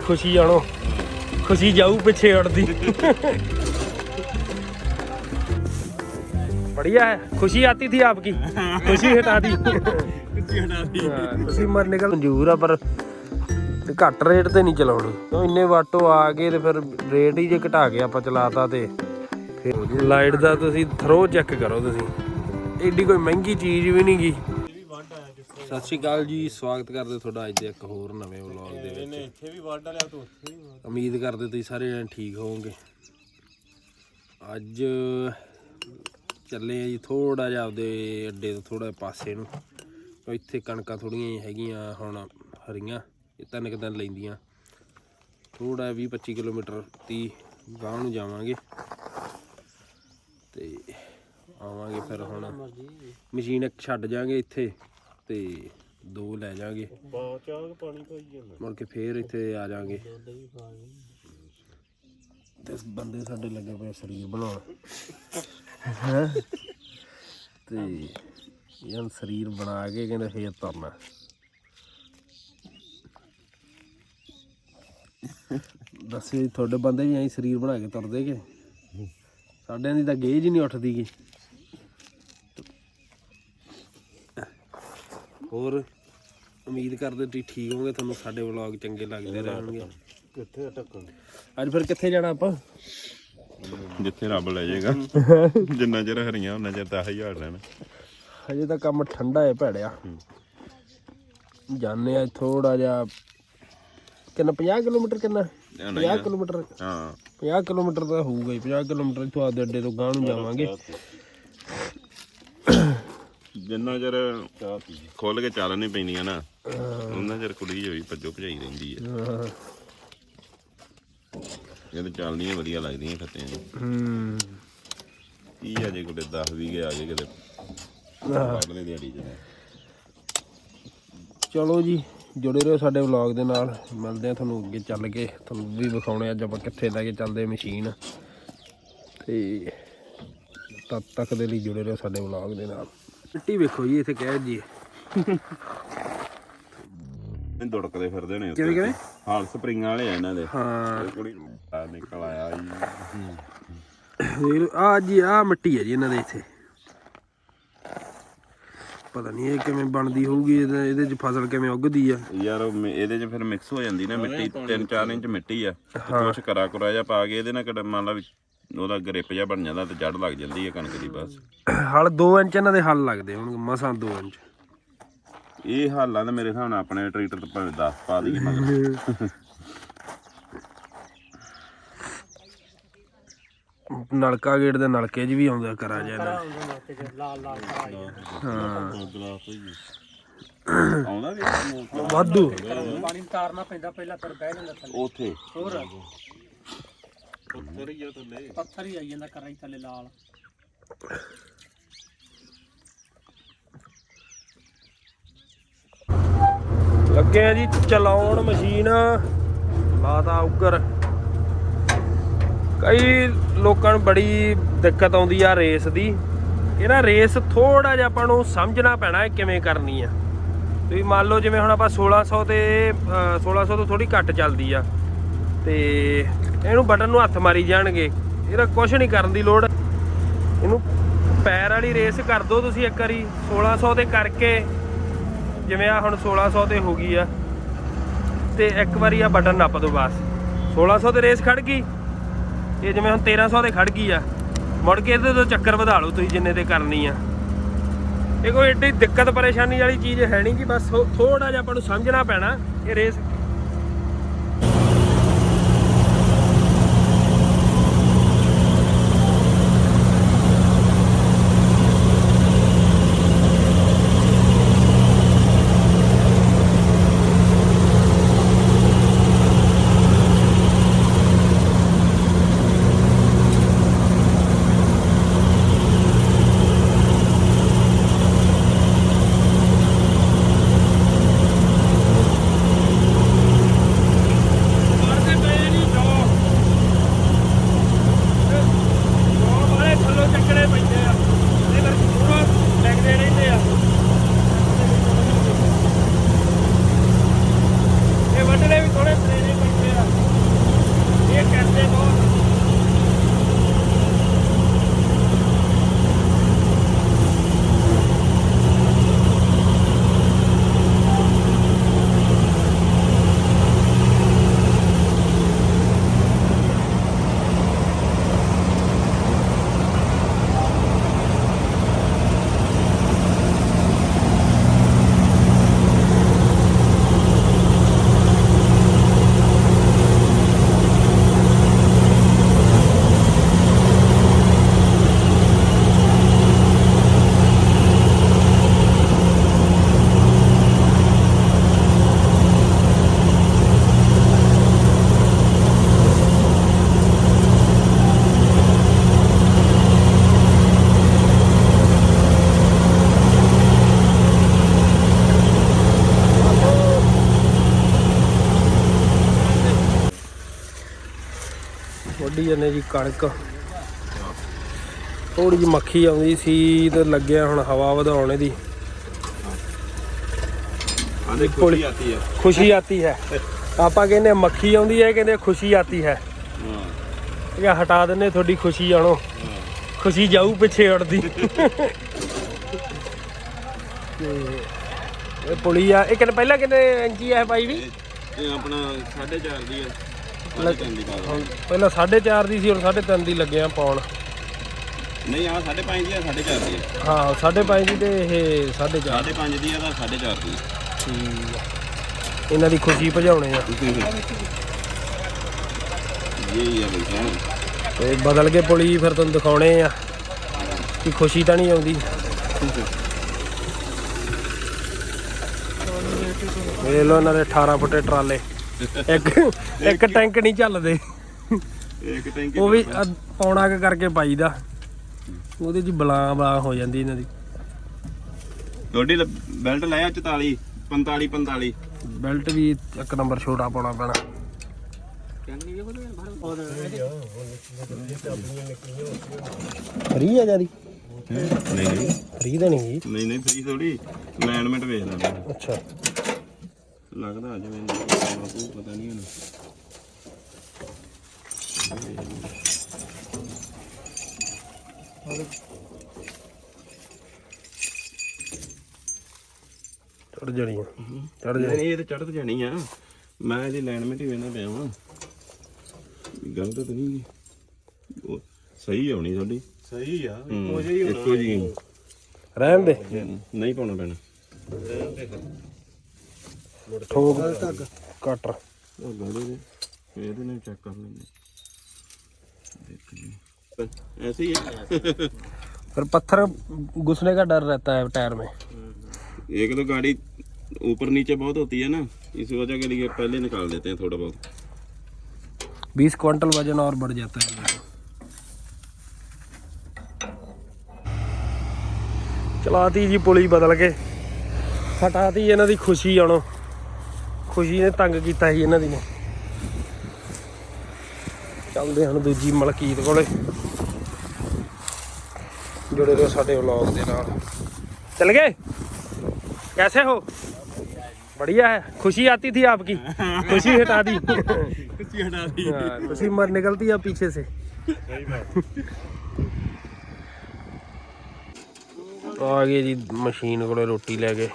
ਖੁਸ਼ੀ ਆਣੋ ਖੁਸ਼ੀ ਜਾਊ ਪਿੱਛੇ ਉੜਦੀ बढ़िया है खुशी आती थी आपकी खुशी हटा दी ਹਾਂ, ਅਸੀਂ ਮਰ ਨਿਕਲ ਮਨਜ਼ੂਰ ਆ ਪਰ ਤੇ ਘੱਟ ਰੇਟ ਤੇ ਨਹੀਂ ਚਲਾਉਣੀ ਕਿਉਂ ਇੰਨੇ ਵਾਟੋ ਆ ਗਏ ਤੇ ਫਿਰ ਰੇਟ ਹੀ ਜੇ ਘਟਾ ਕੇ ਆਪਾਂ ਚਲਾਤਾ ਤੇ ਫਿਰ ਲਾਈਟ ਦਾ ਤੁਸੀਂ ਥਰੋ ਚੈੱਕ ਕਰੋ ਤੁਸੀਂ ਏਡੀ ਕੋਈ ਮਹਿੰਗੀ ਚੀਜ਼ ਵੀ ਨਹੀਂ ਗੀ ਸਤਿ ਸ਼੍ਰੀ ਅਕਾਲ ਜੀ ਸਵਾਗਤ ਕਰਦੇ ਤੁਹਾਡਾ ਅੱਜ ਦੇ ਇੱਕ ਹੋਰ ਨਵੇਂ ਵਲੌਗ ਦੇ ਵਿੱਚ। ਇੱਥੇ ਵੀ ਵੱਢ ਲਿਆ ਤੂੰ ਉੱਥੇ ਵੀ ਉਮੀਦ ਕਰਦੇ ਤੁਸੀਂ ਸਾਰੇ ਜਣੇ ਠੀਕ ਹੋਵੋਗੇ। ਅੱਜ ਚੱਲੇ ਆ ਜੀ ਥੋੜਾ ਜਿਹਾ ਆਪਦੇ ਅੱਡੇ ਤੋਂ ਥੋੜਾ ਪਾਸੇ ਨੂੰ। ਇੱਥੇ ਕਣਕਾਂ ਥੋੜੀਆਂ ਜਿਹੀਆਂ ਹੈਗੀਆਂ ਹੁਣ ਹਰੀਆਂ ਇਹ ਤਿੰਨ ਕੁ ਦਿਨ ਲੈਂਦੀਆਂ। ਥੋੜਾ 20 25 ਕਿਲੋਮੀਟਰ 30 ਗਾਂਹ ਨੂੰ ਜਾਵਾਂਗੇ। ਤੇ ਆਵਾਂਗੇ ਫਿਰ ਹੁਣ। ਮਸ਼ੀਨ ਇੱਕ ਛੱਡ ਜਾਾਂਗੇ ਇੱਥੇ। ਤੇ ਦੋ ਲੈ ਜਾਾਂਗੇ। ਬਹੁਤ ਚਾਹ ਪਾਣੀ ਪਾਈ ਜਾਂਦਾ ਮੁੜ ਕੇ ਫੇਰ ਇੱਥੇ ਆ ਜਾਾਂਗੇ। ਤੇ ਬੰਦੇ ਸਾਡੇ ਲੱਗੇ ਪਏ ਸਰੀਰ ਬਣਾਉਣ। ਹੈਂ? ਤੇ ਇਹਨਾਂ ਸਰੀਰ ਬਣਾ ਕੇ ਕਹਿੰਦੇ ਫੇਰ ਤੁਰਨਾ ਦੱਸੇ ਤੁਹਾਡੇ ਬੰਦੇ ਵੀ ਐਂ ਸਰੀਰ ਬਣਾ ਕੇ ਤੁਰਦੇ ਕਿ? ਸਾਡਿਆਂ ਦੀ ਤਾਂ ਗੇਜ ਹੀ ਨਹੀਂ ਉੱਠਦੀ ਗੀ। ਹੋਰ ਉਮੀਦ ਕਰਦੇ ਤੁਸੀਂ ਠੀਕ ਹੋਗੇ ਤੁਹਾਨੂੰ ਸਾਡੇ ਵਲੌਗ ਚੰਗੇ ਲੱਗਦੇ ਰਹਿਣਗੇ। ਕਿੱਥੇ ਟੱਕਣ ਅੱਜ ਫਿਰ ਕਿੱਥੇ ਜਾਣਾ ਆਪਾਂ? ਜਿੱਥੇ ਰੱਬ ਲੈ ਜਾਏਗਾ। ਜਿੰਨਾ ਚਿਰ ਹਰੀਆਂ ਉਹਨਾਂ ਚਿਰ 10000 ਲੈਣਾ ਹਜੇ ਤਾਂ ਕੰਮ ਠੰਡਾ ਹੈ ਭੈੜਿਆ। ਜਾਣੇ ਆ ਥੋੜਾ ਜਿਹਾ। ਕਿੰਨਾ 50 ਕਿਲੋਮੀਟਰ ਕਿੰਨਾ? 50 ਕਿਲੋਮੀਟਰ? ਹਾਂ। 50 ਕਿਲੋਮੀਟਰ ਤਾਂ ਹੋਊਗਾ ਹੀ 50 ਕਿਲੋਮੀਟਰ ਇੱਥੋਂ ਆਦੇ ਅੱਡੇ ਤੋਂ ਗਾਂ ਨੂੰ ਜਾਵਾਂਗੇ। ਜਿੰਨਾ ਚਿਰ ਖੋਲ ਕੇ ਚੱਲ ਨਹੀਂ ਪੈਂਦੀਆਂ ਨਾ ਉਹਨਾਂ ਚਿਰ ਕੁੜੀ ਹੋਈ ਭੱਜੋ ਭਜਾਈ ਰਹਿੰਦੀ ਹੈ। ਹਾਂ। ਜਦ ਚੱਲਦੀਆਂ ਵਧੀਆ ਲੱਗਦੀਆਂ ਖੱਤਿਆਂ ਜੀ ਹੂੰ ਕੀ ਆ ਜੇ ਕੋਲੇ 10 ਵੀ ਗਏ ਆ ਜੇ ਕਿਤੇ ਅਗਲੇ ਦਿਹਾੜੀ ਚ ਚਲੋ ਜੀ ਜੁੜੇ ਰਹੋ ਸਾਡੇ ਵਲੌਗ ਦੇ ਨਾਲ। ਮਿਲਦੇ ਆ ਤੁਹਾਨੂੰ ਅੱਗੇ ਚੱਲ ਕੇ। ਤੁਹਾਨੂੰ ਵੀ ਵਿਖਾਉਣੇ ਅੱਜ ਆਪਾਂ ਕਿੱਥੇ ਲੈ ਕੇ ਚੱਲਦੇ ਮਸ਼ੀਨ। ਤੇ ਤਦ ਤੱਕ ਦੇ ਲਈ ਜੁੜੇ ਰਹੋ ਸਾਡੇ ਵਲੌਗ ਦੇ ਨਾਲ। ਮਿੱਟੀ ਵੇਖੋ ਜੀ ਇੱਥੇ ਕਹਿ ਜੀ। ਇਹ ਦੁੜਕਦੇ ਫਿਰਦੇ ਨੇ ਕਿਵੇਂ ਕਿਵੇਂ? ਹਾਲ ਸਪਰਿੰਗਾਂ ਵਾਲੇ ਆ ਇਹਨਾਂ ਦੇ। ਹਾਂ। ਇਹ ਕੁੜੀ ਨਿਕਲ ਆਇਆ ਜੀ। ਆ ਜੀ ਆ ਮਿੱਟੀ ਹੈ ਜੀ ਇਹਨਾਂ ਦੇ ਇੱਥੇ। ਪਤਾ ਨਹੀਂ ਇਹ ਕਿਵੇਂ ਬਣਦੀ ਹੋਊਗੀ ਇਹਦੇ ਚ ਫਸਲ ਕਿਵੇਂ ਉੱਗਦੀ ਆ। ਯਾਰ ਇਹਦੇ ਚ ਫਿਰ ਮਿਕਸ ਹੋ ਜਾਂਦੀ ਨਾ ਮਿੱਟੀ 3-4 ਇੰਚ ਮਿੱਟੀ ਆ। ਕੁਛ ਕਰਾ ਕੁਰਾ ਜਿਹਾ ਪਾ ਕੇ ਇਹਦੇ ਨਾਲ ਕਿਹੜਾ ਮੰਨ ਲਾ ਵੀ ਉਹਦਾ ਗ੍ਰਿਪ ਜਿਹਾ ਬਣ ਜਾਂਦਾ ਤੇ ਜੜ ਲੱਗ ਜਾਂਦੀ ਹੈ ਕਣਕ ਦੀ ਬਸ। ਹਲ 2 ਇੰਚ ਇਹਨਾਂ ਦੇ ਹਲ ਲੱਗਦੇ ਹੁਣ ਮਸਾਂ 2 ਇੰਚ। ਇਹ ਹਾਲਾਂ ਤਾਂ ਮੇਰੇ ਹਿਸਾਬ ਨਾਲ ਆਪਣੇ ਟਰੈਕਟਰ ਤੋਂ ਭਾਵੇਂ 10 ਪਾ ਦਈਏ ਮਗਰ। ਨਲਕਾ ਗੇਟ ਦੇ ਨਲਕੇ 'ਚ ਵੀ ਆਉਂਦਾ ਕਰਾ ਜਾ ਇਹਨਾਂ ਆਉਂਦਾ ਵੀ। ਵਾਧੂ। ਪਾਣੀ ਤਾਰਨਾ ਪੈਂਦਾ ਪਹਿਲਾਂ ਫਿਰ ਬਹਿ ਜਾਂਦਾ ਥੱਲੇ। ਉਥੇ। ਹੋਰ। ਪੱਥਰ ਹੀ ਆਈ ਜਾਂਦਾ ਕਰਾਈ ਥੱਲੇ ਲਾਲ। ਲੱਗੇ ਆ ਜੀ ਚਲਾਉਣ ਮਸ਼ੀਨ। ਲਾਤਾ ਉੱਗਰ। ਕਈ ਲੋਕਾਂ ਨੂੰ ਬੜੀ ਦਿੱਕਤ ਆਉਂਦੀ ਆ ਰੇਸ ਦੀ। ਇਹ ਨਾ ਰੇਸ ਥੋੜਾ ਜਿਹਾ ਆਪਾਂ ਨੂੰ ਸਮਝਣਾ ਪੈਣਾ ਹੈ ਕਿਵੇਂ ਕਰਨੀ ਆ। ਤੁਸੀਂ ਮੰਨ ਲਓ ਜਿਵੇਂ ਹੁਣ ਆਪਾਂ 1600 ਤੇ ਅਹ, 1600 ਤੋਂ ਥੋੜੀ ਘੱਟ ਚੱਲਦੀ ਆ। ਤੇ ਇਹਨੂੰ ਬਟਨ ਨੂੰ ਹੱਥ ਮਾਰੀ ਜਾਣਗੇ। ਇਹਦਾ ਕੁਝ ਨਹੀਂ ਕਰਨ ਦੀ ਲੋੜ। ਇਹਨੂੰ ਪੈਰ ਵਾਲੀ ਰੇਸ ਕਰ ਦਿਓ ਤੁਸੀਂ ਇੱਕ ਵਾਰੀ 1600 ਤੇ ਕਰਕੇ। ਜਿਵੇਂ ਆ ਹੁਣ 1600 ਤੇ ਹੋ ਗਈ ਆ। ਤੇ ਇੱਕ ਵਾਰੀ ਆ ਬਟਨ ਨੱਪ ਦਿਓ ਬਸ। 1600 ਤੇ ਰੇਸ ਖੜ ਗਈ। ਇਹ ਜਿਵੇਂ ਹੁਣ 1300 ਤੇ ਖੜ ਗਈ ਆ। ਮੁੜ ਕੇ ਇਹਦੇ ਤੋਂ ਚੱਕਰ ਵਧਾ ਲਓ ਤੁਸੀਂ ਜਿੰਨੇ ਤੇ ਕਰਨੀ ਆ। ਇਹ ਕੋਈ ਏਡੀ ਦਿੱਕਤ ਪਰੇਸ਼ਾਨੀ ਵਾਲੀ ਚੀਜ਼ ਹੈ ਨਹੀਂ ਕਿ ਬਸ ਥੋੜਾ ਜਿਹਾ ਆਪਾਂ ਨੂੰ ਸਮਝਣਾ ਪੈਣਾ। ਇਹ ਰੇਸ ਜੰਨੇ ਜੀ ਕਣਕ। ਥੋੜੀ ਜਿਹੀ ਮੱਖੀ ਆਉਂਦੀ ਸੀ ਤੇ ਲੱਗਿਆ ਹੁਣ ਹਵਾ ਵਧਾਉਣ ਆਂਦੇ ਖੁਸ਼ੀ ਆਤੀ ਹੈ ਖੁਸ਼ੀ ਆਤੀ ਹੈ। ਆਪਾਂ ਕਹਿੰਦੇ ਮੱਖੀ ਆਉਂਦੀ ਹੈ ਕਹਿੰਦੇ ਖੁਸ਼ੀ ਆਤੀ ਹੈ। ਹਾਂ। ਇਹ ਹਟਾ ਦਿੰਨੇ ਤੁਹਾਡੀ ਖੁਸ਼ੀ ਜਾਣੋ ਖੁਸ਼ੀ ਜਾਊ ਪਿੱਛੇ ਉੜਦੀ ਤੇ ਇਹ ਪੁਲੀ ਆ। ਇਹ ਕਿੰਨੇ ਪਹਿਲਾਂ ਕਿੰਨੇ ਇੰਚੀ ਹੈ ਭਾਈ ਵੀ? ਇਹ ਆਪਣਾ 4.5 ਦੀ ਹੈ ਪਹਿਲਾਂ 4.5 ਦੀ ਸੀ ਹੁਣ 3.5 ਦੀ ਲੱਗੇ ਆ ਪਾਉਣ ਨਹੀਂ ਆ 5.5 ਦੀ ਆ 4.5 ਦੀ ਹੈ ਹਾਂ 5.5 ਦੀ ਤੇ ਇਹ 4.5 5.5 ਦੀ ਆ ਤਾਂ 4.5 ਦੀ ਠੀਕ ਆ। ਇਹਨਾਂ ਦੀ ਖੁਸ਼ੀ ਭਜਾਉਣੇ ਆ। ਇਹ ਆ ਬਈ ਤੇ ਬਦਲ ਕੇ ਪੁਲੀ ਫਿਰ ਤੁਹਾਨੂੰ ਦਿਖਾਉਣੇ ਆ ਕਿ ਖੁਸ਼ੀ ਤਾਂ ਨਹੀਂ ਆਉਂਦੀ। ਵੇਖ ਲਓ ਇਹਨਾਂ ਦੇ 18 ਫੁੱਟੇ ਟਰਾਲੇ। ਇੱਕ ਇੱਕ ਟੈਂਕ ਨਹੀਂ ਚੱਲਦੇ। ਇੱਕ ਟੈਂਕੀ ਉਹ ਵੀ ਅੱਧ- ਪੌਣਾ ਕੁ ਕਰਕੇ ਪਾਈਦਾ। ਉਹਦੇ 'ਚ ਬਲਾਂ ਬਲਾਂ ਹੋ ਜਾਂਦੀ ਇਹਨਾਂ ਦੀ। ਤੁਹਾਡੀ ਬੈਲਟ ਲਾਇਆ 44 45 45 ਬੈਲਟ ਵੀ ਇੱਕ ਨੰਬਰ ਛੋਟਾ ਪਾਉਣਾ ਪੈਣਾ। ਫਰੀ ਆ ਜਿਆਦੀ ਨਹੀਂ ਨਹੀਂ। ਫਰੀ ਤਾਂ ਨਹੀਂ ਨਹੀਂ ਨਹੀਂ ਫਰੀ ਥੋੜੀ ਅਲਾਈਨਮੈਂਟ ਵੇਖ ਲੈਣਾ ਅੱਛਾ। ਲੱਗਦਾ ਜਿਵੇਂ ਬਾਪੂ ਪਤਾ ਨਹੀਂ ਉਹਨੂੰ ਚੜ ਜਣੀਆਂ ਚੜ ਨਹੀਂ ਜਾਣੀ। ਨਹੀਂ, ਇਹ ਤਾਂ ਚੜ੍ਹ ਜਾਣੀ ਆ। ਮੈਂ ਇਹਦੀ ਅਲਾਈਨਮੈਂਟ ਹੀ ਵੇਖਣਾ ਪਿਆ ਵਾਂ। ਗਲਤ ਤਾਂ ਨਹੀਂ ਗੀ। ਉਹ ਸਹੀ ਆਉਣੀ ਤੁਹਾਡੀ। ਸਹੀ ਆ ਇੱਕੋ ਜੀ ਰਹਿਣ ਦੇ। ਨਹੀਂ ਪਾਉਣਾ ਪੈਣਾ। ਠੋਕ ਕਟਰ ਉਹ ਗਾੜੇ ਦੇ। ਇਹਦੇ ਨਾਲ ਚੈੱਕ ਕਰ ਲੈਂਦੇ। ऐसे ही है फिर पत्थर घुसने का डर रहता है टायर में एक तो गाड़ी ऊपर नीचे बहुत होती है ना इस वजह के लिए पहले निकाल देते हैं थोड़ा बहुत बीस क्विंटल वजन और बढ़ जाता है ਚਲਾਤੀ ਜੀ ਪੁਲੀ ਬਦਲ ਕੇ ਹਟਾਤੀ ਇਹਨਾਂ ਦੀ ਖੁਸ਼ੀ ਆਣੋ ਖੁਸ਼ੀ ਨੇ ਤੰਗ ਕੀਤਾ ਸੀ ਇਹਨਾਂ ਦੀ ਨੇ ਚੱਲਦੇ ਹਨ ਦੂਜੀ ਮਲਕੀਤ ਕੋਲੇ ਜੁੜੇ ਰਹੋ ਸਾਡੇ ਵਲੌਗ ਦੇ ਨਾਲ चल गए कैसे हो बढ़िया है खुशी आती थी आपकी खुशी हटा दी कुछ हटा दी हाँ, खुशी मर निकलती है पीछे से ਆ ਗਏ ਜੀ ਮਸ਼ੀਨ ਕੋਲੇ ਰੋਟੀ ਲੈ ਕੇ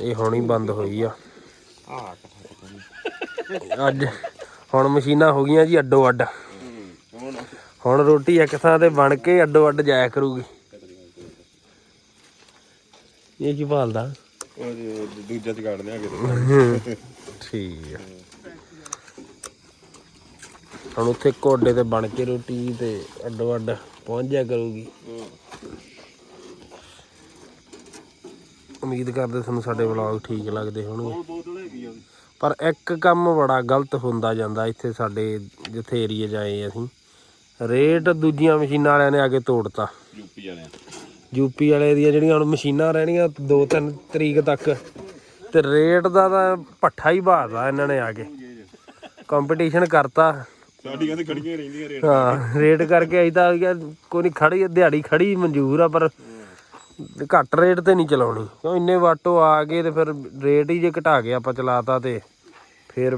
ਇਹ ਹੁਣੀ ਬੰਦ ਹੋਈ ਆ ਅੱਜ ਹੁਣ ਮਸ਼ੀਨਾਂ ਹੋ ਗਈਆਂ ਜੀ ਅੱਡੋ ਅੱਡ। ਹੁਣ ਰੋਟੀ ਇੱਕ ਥਾਂ ਤੇ ਬਣ ਕੇ ਅੱਡੋ ਅੱਡ ਜਾਇਆ ਕਰੂਗੀ। ਇਹ ਕੀ ਭਾਲਦਾ। ਦੂਜਾ ਠੀਕ ਆ। ਹੁਣ ਉੱਥੇ ਕੋਡੇ ਤੇ ਬਣ ਕੇ ਰੋਟੀ ਤੇ ਅੱਡੋ ਅੱਡ ਪਹੁੰਚ ਜਾ ਕਰੂਗੀ। ਉਮੀਦ ਕਰਦੇ ਤੁਹਾਨੂੰ ਸਾਡੇ ਵਲੌਗ ਠੀਕ ਲੱਗਦੇ ਹੋਣਗੇ। ਪਰ ਇੱਕ ਕੰਮ ਬੜਾ ਗਲਤ ਹੁੰਦਾ ਜਾਂਦਾ ਇੱਥੇ ਸਾਡੇ ਜਿੱਥੇ ਏਰੀਏ ਜਾਏ ਅਸੀਂ। ਰੇਟ ਦੂਜੀਆਂ ਮਸ਼ੀਨਾਂ ਵਾਲਿਆਂ ਨੇ ਆ ਕੇ ਤੋੜਤਾ। ਯੂਪੀ ਵਾਲਿਆਂ ਯੂਪੀ ਵਾਲੇ ਦੀਆਂ ਜਿਹੜੀਆਂ ਹੁਣ ਮਸ਼ੀਨਾਂ ਰਹਿਣੀਆਂ 2-3 ਤਰੀਕ ਤੱਕ ਤੇ ਰੇਟ ਦਾ ਤਾਂ ਪੱਠਾ ਹੀ ਬਾਜ਼ਾ ਇਹਨਾਂ ਨੇ ਆ ਕੇ। ਕੰਪੀਟੀਸ਼ਨ ਕਰਤਾ। ਖੜੀਆਂ ਰਹਿੰਦੀਆਂ ਰੇਟ। ਹਾਂ ਰੇਟ ਕਰਕੇ ਆਈ ਤਾਂ ਕੋਈ ਨਹੀਂ ਖੜੀ ਦਿਹਾੜੀ ਖੜੀ ਮਨਜ਼ੂਰ ਆ ਪਰ ਘੱਟ ਰੇਟ ਤੇ ਨਹੀਂ ਚਲਾਉਣੀ। ਕਿਉਂ ਇੰਨੇ ਵਾਟੋ ਆ ਗਏ ਤੇ ਫਿਰ ਰੇਟ ਹੀ ਜੇ ਘਟਾ ਕੇ ਆਪਾਂ ਚਲਾਤਾ ਤੇ। ਫਿਰ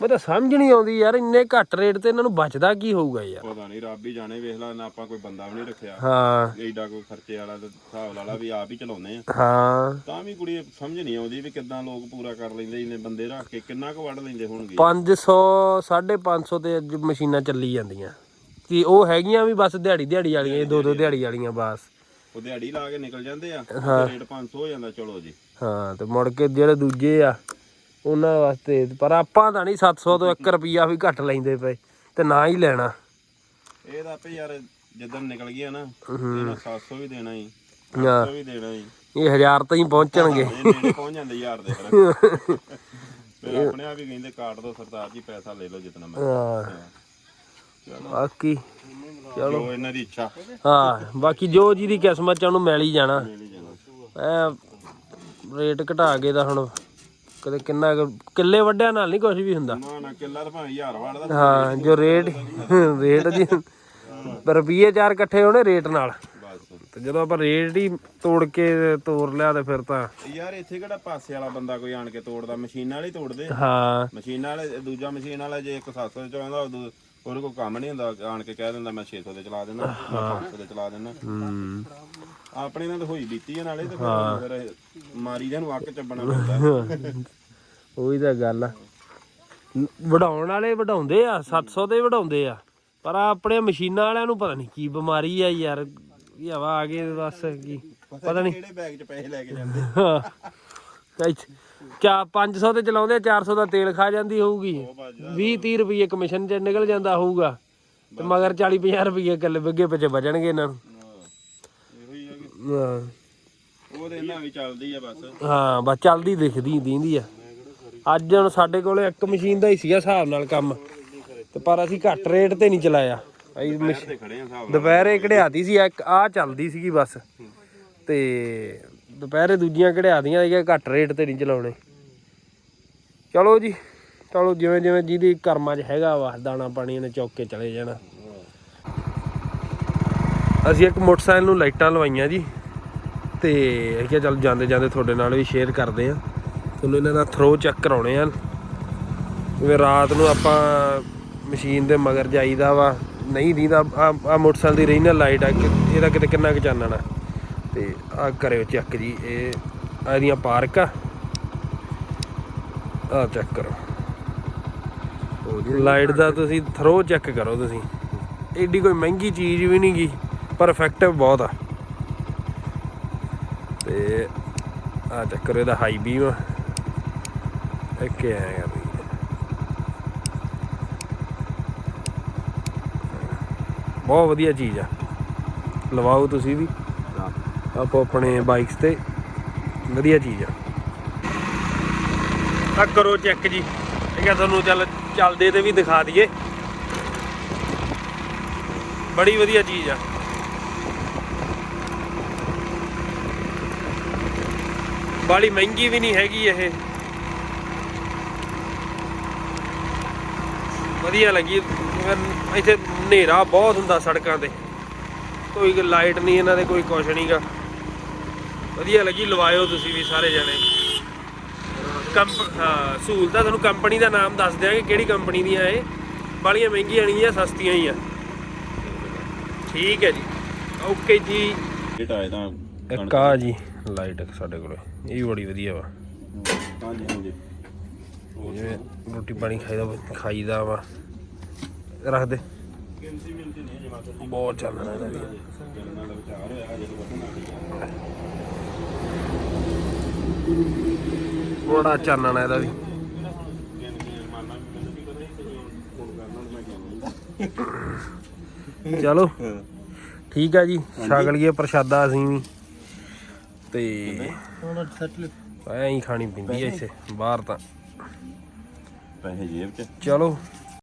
ਮੈਂ ਤਾਂ ਸਮਝ ਨਹੀਂ ਆਉਂਦੀ ਯਾਰ ਇੰਨੇ ਘੱਟ ਰੇਟ ਤੇ ਇਹਨਾਂ ਨੂੰ ਬਚਦਾ ਕੀ ਹੋਊਗਾ ਯਾਰ? ਪਤਾ ਨਹੀਂ ਰੱਬ ਹੀ ਜਾਣੇ ਵੇਖ ਲਾ ਨਾ ਆਪਾਂ ਕੋਈ ਬੰਦਾ ਵੀ ਨਹੀਂ ਰੱਖਿਆ। ਹਾਂ। ਐਡਾ ਕੋਈ ਖਰਚੇ ਵਾਲਾ ਤੇ ਹਿਸਾਬ ਵਾਲਾ ਵੀ ਆਪ ਹੀ ਚਲਾਉਂਦੇ ਆ। ਹਾਂ। ਤਾਂ ਵੀ ਕੁੜੀ ਸਮਝ ਨਹੀਂ ਆਉਂਦੀ ਵੀ ਕਿੱਦਾਂ ਲੋਕ ਪੂਰਾ ਕਰ ਲੈਂਦੇ ਇੰਨੇ ਬੰਦੇ ਰੱਖ ਕੇ ਕਿੰਨਾ ਕੁ ਵੱਢ ਲੈਂਦੇ ਹੋਣਗੇ। 500 550 ਤੇ ਅੱਜ ਮਸ਼ੀਨਾਂ ਚੱਲੀ ਜਾਂਦੀਆਂ। ਕਿ ਉਹ ਹੈਗੀਆਂ ਵੀ ਬਸ ਦਿਹਾੜੀ ਦਿਹਾੜੀ ਵਾਲੀਆਂ ਇਹ ਦੋ ਦੋ ਦਿਹਾੜੀ ਵਾਲੀਆਂ ਬਸ। ਉਹ ਦਿਹਾੜੀ ਲਾ ਕੇ ਨਿਕਲ ਜਾਂਦੇ ਆ ਰੇਟ 500 ਹੋ ਜਾਂਦਾ ਚਲੋ ਜੀ। ਹਾਂ ਤੇ ਮੁੜ ਕੇ ਜਿਹੜੇ ਦੂਜੇ ਆ ਉਹਨਾਂ ਵਾਸਤੇ ਪਰ ਆਪਾਂ ਤਾਂ ਨਹੀਂ 700 ਤੋਂ 1 ਰੁਪਿਆ ਵੀ ਘੱਟ ਲੈਂਦੇ ਪਏ ਤੇ ਨਾ ਹੀ ਲੈਣਾ। ਇਹ ਤਾਂ ਆਪੇ ਯਾਰ ਜਦੋਂ ਨਿਕਲ ਗਿਆ ਨਾ ਇਹਨਾਂ 700 ਵੀ ਦੇਣਾ ਹੀ ਹਾਂ 700 ਵੀ ਦੇਣਾ ਹੀ। ਇਹ ਹਜ਼ਾਰ ਤਾਈਂ ਪਹੁੰਚਣਗੇ। ਇਹ ਨੇੜੇ ਪਹੁੰਚ ਜਾਂਦੇ ਯਾਰ ਦੇ ਫਿਰ। ਆਪਣੇ ਆਪ ਹੀ ਕਹਿੰਦੇ ਕਾਟ ਦੋ ਸਰਦਾਰ ਜੀ ਪੈਸਾ ਲੈ ਲਓ ਜਿੰਨਾ ਮੈਂ ਹਾਂ। ਬਾਕੀ ਚਲੋ। ਜੋ ਇਹਨਾਂ ਦੀ ਇੱਛਾ। ਹਾਂ ਬਾਕੀ ਜੋ ਜਿਹਦੀ ਕਿਸਮਤ ਚ ਉਹਨੂੰ ਮਿਲ ਹੀ ਜਾਣਾ। ਹੀ ਐ ਰੇਟ ਘਟਾ ਕੇ ਤਾਂ ਹੁਣ ਕਦੇ ਕਿੰਨਾ ਕੁ- ਕਿੱਲੇ ਵੱਡਿਆਂ ਨਾਲ ਨਹੀਂ ਕੁਝ ਵੀ ਹੁੰਦਾ। ਨਾ ਨਾ ਕਿੱਲਾ ਤਾਂ ਭਾਵੇਂ 1000 ਵਾਲਾ ਹਾਂ ਜੋ ਰੇਟ ਰੇਟ ਦੀ ਰੁਪਈਏ ਚਾਰ ਇਕੱਠੇ ਹੋਣੇ ਰੇਟ ਨਾਲ। ਬਸ। ਤੇ ਜਦੋਂ ਆਪਾਂ ਰੇਟ ਹੀ ਤੋੜ ਕੇ ਤੋੜ ਲਿਆ ਤੇ ਫਿਰ ਤਾਂ ਯਾਰ ਇੱਥੇ ਕਿਹੜਾ ਪਾਸੇ ਵਾਲਾ ਬੰਦਾ ਕੋਈ ਆਣ ਕੇ ਤੋੜਦਾ? ਮਸ਼ੀਨਾਂ ਵਾਲੇ ਹੀ ਤੋੜਦੇ ਹਾਂ। ਮਸ਼ੀਨਾਂ ਵਾਲੇ ਦੂਜਾ ਮਸ਼ੀਨ ਵਾਲਾ ਜੇ ਇੱਕ 700 ਚ ਆਉਂਦਾ ਉਦੋਂ ਉਹਦੇ ਕੋਲ ਕੰਮ ਨਹੀਂ ਹੁੰਦਾ ਆਣ ਕੇ ਕਹਿ ਦਿੰਦਾ ਮੈਂ 600 ਦੇ ਚਲਾ ਦੇਣਾ ਮੈਂ 500 ਦੇ ਚਲਾ ਦੇਣਾ ਹੂੰ। ਆਪਣੇ ਨਾਲ ਤਾਂ ਹੋਈ ਬੀਤੀ ਆ ਨਾਲੇ ਤੇ ਫਿਰ ਫਿਰ ਮਾਰੀ ਦੇ ਨੂੰ ਅੱਕ ਚੱਬਣਾ ਪੈਂਦਾ। ਉਹੀ ਤਾਂ ਗੱਲ ਆ। ਨ- ਵਢਾਉਣ ਵਾਲੇ ਵਢਾਉਂਦੇ ਆ 700 ਤੇ ਵਢਾਉਂਦੇ ਆ। ਪਰ ਆਹ ਆਪਣੇ ਮਸ਼ੀਨਾਂ ਵਾਲਿਆਂ ਨੂੰ ਪਤਾ ਨਹੀਂ ਕੀ ਬਿਮਾਰੀ ਆ ਯਾਰ ਇਹ ਹਵਾ ਆ ਗਈ ਬਸ ਕੀ ਪਤਾ ਨਹੀਂ ਕਿਹੜੇ ਬੈਗ 'ਚ ਪੈਸੇ ਲੈ ਕੇ ਜਾਂਦੇ। ਕਈ ਚਾ 500 ਤੇ ਚਲਾਉਂਦੇ ਆ, 400 ਦਾ ਤੇਲ ਖਾ ਜਾਂਦੀ ਹੋਊਗੀ। 20 30 ਰੁਪਏ ਕਮਿਸ਼ਨ ਚ ਨਿਕਲ ਜਾਂਦਾ ਹੋਊਗਾ। ਤੇ ਮਗਰ 40 50 ਰੁਪਏ ਕਿੱਲੇ ਬੱਗੇ ਪਿੱਛੇ ਬਚਣਗੇ ਇਹਨਾਂ ਨੂੰ। ਇਹੋ ਹੀ। ਉਹ ਤੇ ਇਹਨਾਂ ਵੀ ਚੱਲਦੀ ਆ ਬਸ। ਹਾਂ ਬਸ ਚੱਲਦੀ ਦਿਖਦੀ ਦੀਂਦੀ ਆ। ਅੱਜ ਹੁਣ ਸਾਡੇ ਕੋਲੇ ਇੱਕ ਮਸ਼ੀਨ ਦਾ ਹੀ ਸੀਗਾ ਹਿਸਾਬ ਨਾਲ ਕੰਮ। ਤੇ ਪਰ ਅਸੀਂ ਘੱਟ ਰੇਟ ਤੇ ਨਹੀਂ ਚਲਾਇਆ। ਅਸੀਂ ਮਸ਼- ਦੁਪਹਿਰੇ ਕਢਿਆਤੀ ਸੀ ਇੱਕ ਆ ਚੱਲਦੀ ਸੀਗੀ ਬਸ। ਤੇ ਦੁਪਹਿਰੇ ਦੂਜੀਆਂ ਕਢਿਆਤੀਆਂ ਸੀਗੀਆਂ, ਘੱਟ ਰੇਟ ਤੇ ਨਹੀਂ ਚਲਾਉਣੇ। ਚਲੋ ਜੀ, ਚਲੋ ਜਿਵੇਂ ਜਿਵੇਂ ਜਿਹਦੀ ਕਰਮਾਂ 'ਚ ਹੈਗਾ ਵਾ, ਦਾਣਾ ਪਾਣੀ ਨੇ ਚੌਕ ਕੇ ਚਲੇ ਜਾਣਾ। ਅਸੀਂ ਇੱਕ ਮੋਟਰਸਾਈਕਲ ਨੂੰ ਲਾਈਟਾਂ ਲਵਾਈਆਂ ਜੀ, ਤੇ ਅਸੀਂ ਕਿਹਾ ਚੱਲ ਜਾਂਦੇ ਜਾਂਦੇ ਤੁਹਾਡੇ ਨਾਲ ਵੀ ਸ਼ੇਅਰ ਕਰਦੇ ਆ ਤੁਹਾਨੂੰ ਇਹਨਾਂ ਦਾ ਥਰੋ ਚੈੱਕ ਕਰਾਉਣੇ ਆ ਜਿਵੇਂ ਰਾਤ ਨੂੰ ਆਪਾਂ ਮਸ਼ੀਨ ਦੇ ਮਗਰ ਜਾਈਦਾ ਵਾ, ਨਹੀਂ ਦੀਦਾ, ਆ ਮੋਟਰਸਾਈਕਲ ਦੀ ਰੀਨਲ ਲਾਈਟ ਆ, ਕਿ ਇਹਦਾ ਕਿਤੇ ਕਿੰਨਾ ਕੁ ਚਾਨਣਾ ਤੇ ਆ ਕਰਿਓ ਚੈੱਕ ਜੀ ਇਹ ਇਹਦੀਆਂ ਪਾਰਕ। ਆ ਆ ਚੈੱਕ ਕਰੋ ਲਾਈਟ ਦਾ ਤੁਸੀਂ ਥਰੋ ਚੈੱਕ ਕਰੋ ਤੁਸੀਂ। ਏਡੀ ਕੋਈ ਮਹਿੰਗੀ ਚੀਜ਼ ਵੀ ਨਹੀਂ ਗੀ ਪਰ ਇਫੈਕਟਿਵ ਬਹੁਤ ਆ। ਤੇ ਆ ਚੈੱਕ ਕਰੋ ਇਹਦਾ ਹਾਈ ਬੀਮ ਇੱਕ ਹੀ ਵੀ ਬਹੁਤ ਵਧੀਆ ਚੀਜ਼ ਆ। ਲਵਾਓ ਤੁਸੀਂ ਵੀ। ਆਪੋ ਆਪਣੇ ਬਾਈਕਸ ਤੇ। ਵਧੀਆ ਚੀਜ਼ ਆ। ਆ ਕਰੋ ਚੈੱਕ ਜੀ। ਠੀਕ ਹੈ ਤੁਹਾਨੂੰ ਚੱਲ ਚੱਲਦੇ ਤੇ ਵੀ ਦਿਖਾ ਦਈਏ। ਬੜੀ ਵਧੀਆ ਚੀਜ਼ ਆ। ਬਾਲੀ ਮਹਿੰਗੀ ਵੀ ਨਹੀਂ ਹੈਗੀ ਇਹ। ਵਧੀਆ ਲੱਗੀ। ਜਿਵੇਂ ਇੱਥੇ ਹਨੇਰਾ ਬਹੁਤ ਹੁੰਦਾ ਸੜਕਾਂ ਤੇ। ਕੋਈ ਲਾਈਟ ਨਹੀਂ, ਇਹਨਾਂ ਦੇ ਕੋਈ ਕੁਛ ਨਹੀਂਗਾ ਵਧੀਆ ਲੱਗੀ ਲਵਾਇਓ ਤੁਸੀਂ ਵੀ ਸਾਰੇ ਜਣੇ। ਕੰਪ ਹਾਂ ਸਹੂਲਤਾਂ ਤੁਹਾਨੂੰ ਕੰਪਨੀ ਦਾ ਨਾਮ ਦੱਸ ਦਿਆਂਗੇ ਕਿਹੜੀ ਕੰਪਨੀ ਦੀਆਂ ਇਹ। ਬਾਲੀਆਂ ਮਹਿੰਗੀਆਂ ਨਹੀਂ ਆ ਸਸਤੀਆਂ ਹੀ ਆ। ਠੀਕ ਹੈ ਜੀ। ਓਕੇ ਜੀ। ਤਾਂ ਇਹਦਾ ਇੱਕ ਆ ਜੀ ਲਾਈਟ ਸਾਡੇ ਕੋਲੇ। ਇਹ ਵੀ ਬੜੀ ਵਧੀਆ ਵਾ। ਹਾਂਜੀ ਹਾਂਜੀ। ਜਿਵੇਂ ਰੋਟੀ ਪਾਣੀ ਖਾਈਦਾ ਵਾ- ਖਾਈਦਾ ਵਾ। ਰੱਖ ਦੇ। ਬਹੁਤ ਚੱਲਣਾ ਇਹਦਾ ਵੀ ਨਾਲ ਵਿਚਾਰ ਹੋਇਆ ਜਦੋਂ ਵਧਣਾ ਬੜਾ ਚਾਨਣਾ ਇਹਦਾ ਵੀ। ਚਲੋ ਠੀਕ ਆ ਜੀ ਛਕ ਲਈਏ ਪ੍ਰਸ਼ਾਦਾ ਅਸੀਂ ਵੀ। ਤੇ ਐਂ ਹੀ ਖਾਣੀ ਪੈਂਦੀ ਐ ਇੱਥੇ ਬਾਹਰ ਤਾਂ। ਪੈਸੇ ਜੇਬ 'ਚ। ਚਲੋ